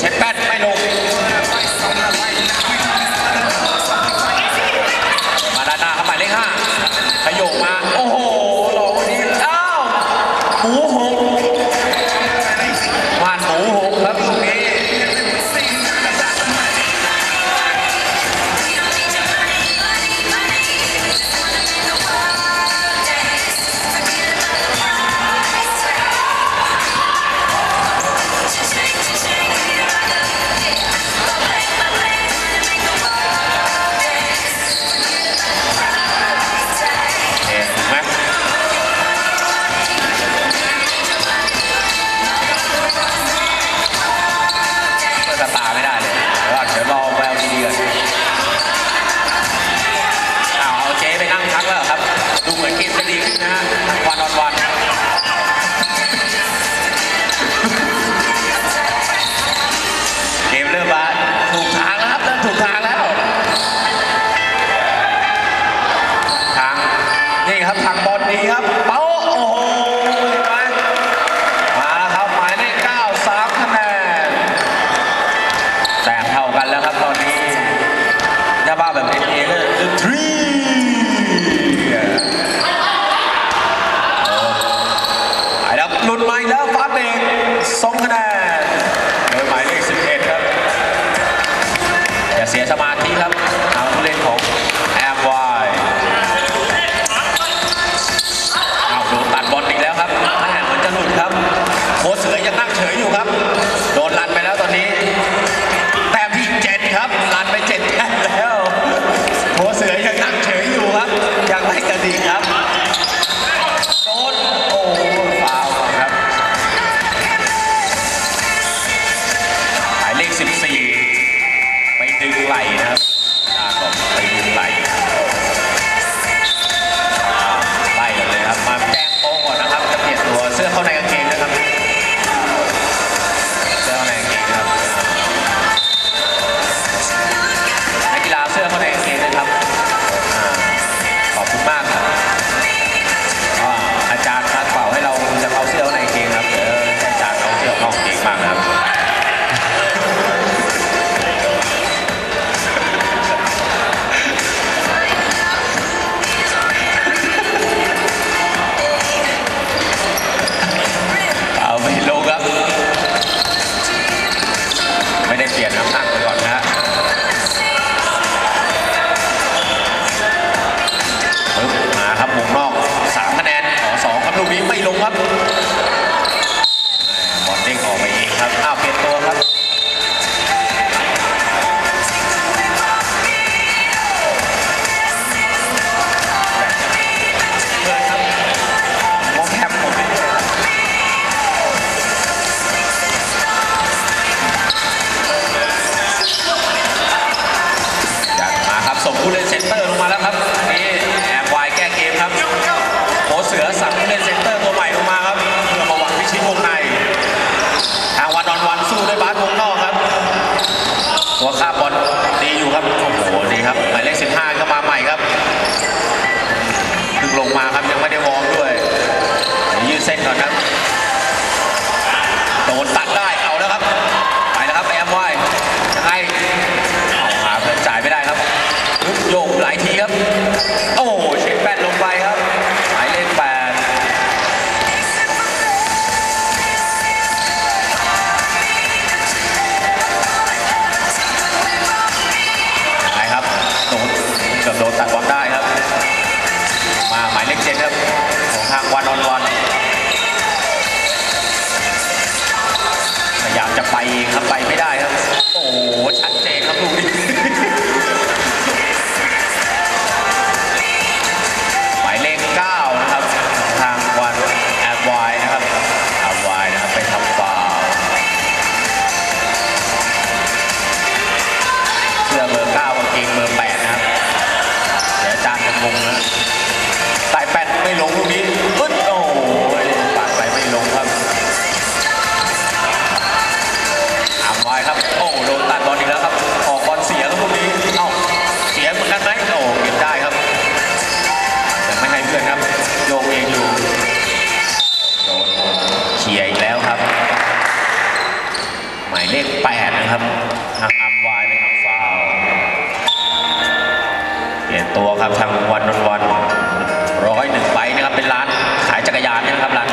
เช็ดแป้น 钱包 เสียสมาธิครับเอาเล่นของ game of ับทางวันนนวันร้อยหนึ่งไปนะครับเป็นร้านขายจักรยานนะครับร้าน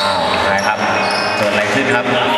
อ้าวนะครับเกิดอะไรขึ้นครับ